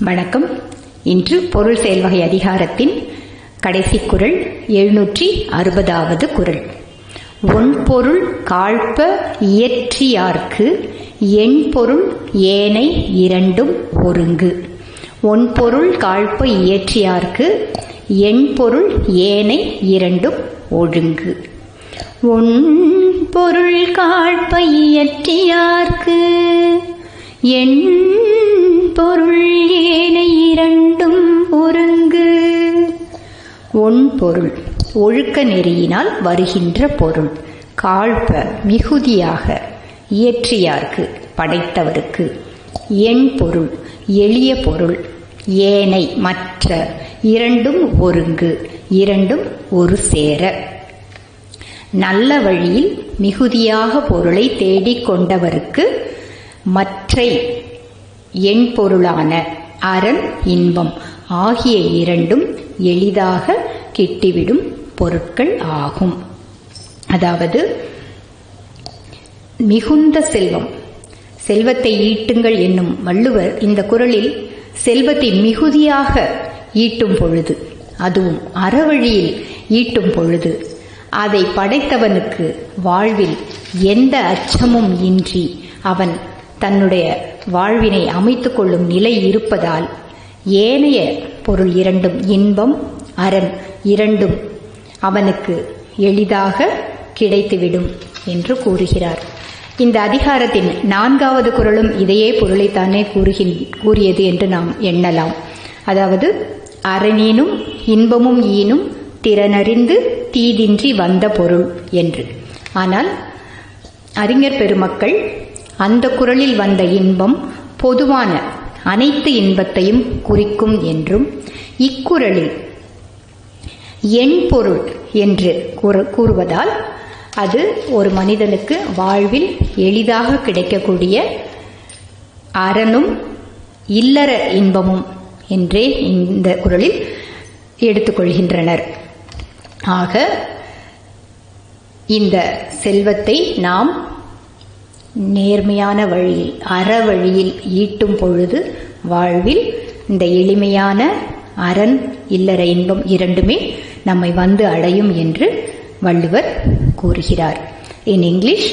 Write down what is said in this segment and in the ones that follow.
வணக்கம். இன்று பொருள் செயல்வகை அதிகாரத்தின் கடைசி குரல் எழுநூற்றி அறுபதாவது குரல். ஒன்பொருள் காழ்ப்ப இயற்றியார்க்கு எண்பொருள் ஏனை இரண்டும் ஒருங்கு. ஒன்பொருள் காழ்ப்ப இயற்றியார்க்கு எண்பொருள் ஏனை இரண்டும் ஒழுங்கு. ஒன்பொருள் காழ்ப்ப இயற்றியார்க்கு எண் ஒன்பொருள் ஒழுக்க நெறியினால் வருகின்ற பொருள். காழ்ப்ப மிகுதியாக இயற்றியார்க்கு படைத்தவருக்கு. எண் பொருள் எளிய பொருள். ஏனை மற்ற இரண்டும் ஒருங்கு இரண்டும் ஒரு சேர. நல்ல வழியில் மிகுதியாக பொருளை தேடிக் கொண்டவருக்கு மற்றை எண் பொருளான அரண் இன்பம். ஆகிய இரண்டும் எளிதாக கிட்டிவிடும் பொருட்கள் ஆகும். அதாவது மிகுந்த செல்வம். செல்வத்தை ஈட்டுங்கள் என்னும் வள்ளுவர் இந்த குரலில் செல்வத்தை மிகுதியாக ஈட்டும் பொழுது அதுவும் அறவழியில் ஈட்டும் பொழுது அதை படைத்தவனுக்கு வாழ்வில் எந்த அச்சமும் இன்றி அவன் தன்னுடைய வாழ்வினை அமைத்துக் கொள்ளும் நிலை இருப்பதால் ஏனைய பொருள் இரண்டும் இன்பம் அரண் இரண்டும் அவனுக்கு எளிதாக கிடைத்துவிடும் என்று கூறுகிறார். இந்த அதிகாரத்தின் நான்காவது குரலும் இதையே பொருளைத்தானே கூறுகின் கூறியது என்று நாம் எண்ணலாம். அதாவது அரணீனும் இன்பமும் ஈனும் திறனறிந்து தீதின்றி வந்த பொருள் என்று. ஆனால் அறிஞர் பெருமக்கள் அந்த குரலில் வந்த இன்பம் பொதுவான அனைத்து இன்பத்தையும் குறிக்கும் என்றும் இக்குறளில் எண்பொருள் என்று கூறுவதால் அது ஒரு மனிதனுக்கு வாழ்வில் எளிதாக கிடைக்கக்கூடிய அறனும் இல்லற இன்பமும் என்றே இந்த குரலில் எடுத்துக்கொள்கின்றனர். ஆக இந்த செல்வத்தை நாம் நேர்மையான வழியில் அற வழியில் ஈட்டும் பொழுது வாழ்வில் இந்த எளிமையான அறன் இல்லற இன்பம் இரண்டுமே நம்மை வந்து அடையும் என்று வள்ளுவர் கூறுகிறார் in English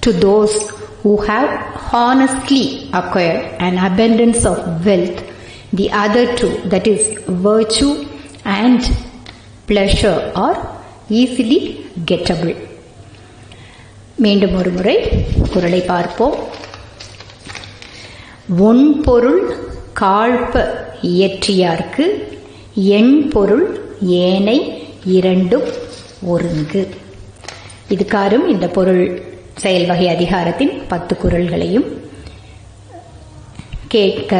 to those who have honestly acquire and abundance of wealth the other two that is virtue and pleasure are easily gettable மீண்டும் ஒரு முறை குரலை பார்ப்போம். ஒன்பொருள் காழ்ப்ப இயற்றியார்க்கு எண் பொருள் ஏனை இரண்டும் ஒருங்கு. இதுக்காரும் இந்த பொருள் செயல் வகை அதிகாரத்தின் பத்து குரல்களையும் கேட்க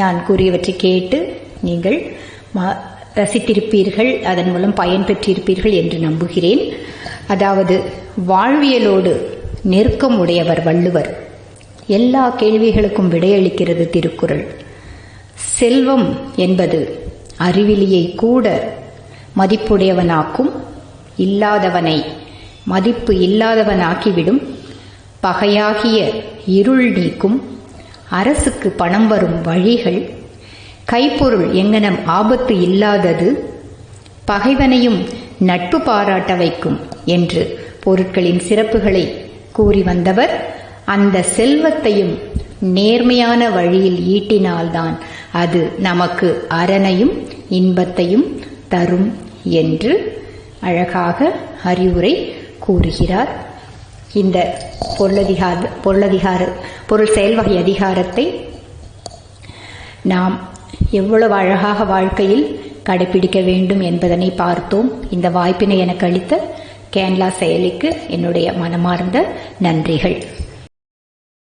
நான் கூறியவற்றை கேட்டு நீங்கள் ரசித்திருப்பீர்கள் அதன் மூலம் பயன் பெற்றிருப்பீர்கள் என்று நம்புகிறேன். அதாவது வாழ்வியலோடு நெருக்கம் உடையவர் வள்ளுவர். எல்லா கேள்விகளுக்கும் விடையளிக்கிறது திருக்குறள். செல்வம் என்பது அறிவிலியை கூட மதிப்புடையவனாக்கும் இல்லாதவனை மதிப்பு இல்லாதவனாக்கிவிடும் பகையாகிய இருள் நீக்கும் அரசுக்கு பணம் வரும் வழிகள் கைப்பொருள் எங்கனம் ஆபத்து இல்லாதது பகைவனையும் நட்பு பாராட்ட வைக்கும் என்று பொருட்களின் சிறப்புகளை கூறி வந்தவர் அந்த செல்வத்தையும் நேர்மையான வழியில் ஈட்டினால்தான் அது நமக்கு அரணையும் இன்பத்தையும் தரும் என்று அழகாக அறிவுரை கூறுகிறார். இந்த பொருளதிகார பொருளதிகார பொருள் செயல்வகை அதிகாரத்தை நாம் எவ்வளவு அழகாக வாழ்க்கையில் கடைபிடிக்க வேண்டும் என்பதனை பார்த்தோம். இந்த வாய்ப்பினை எனக்கு அளித்த கேன்லா செயலிக்கு என்னுடைய மனமார்ந்த நன்றிகள்.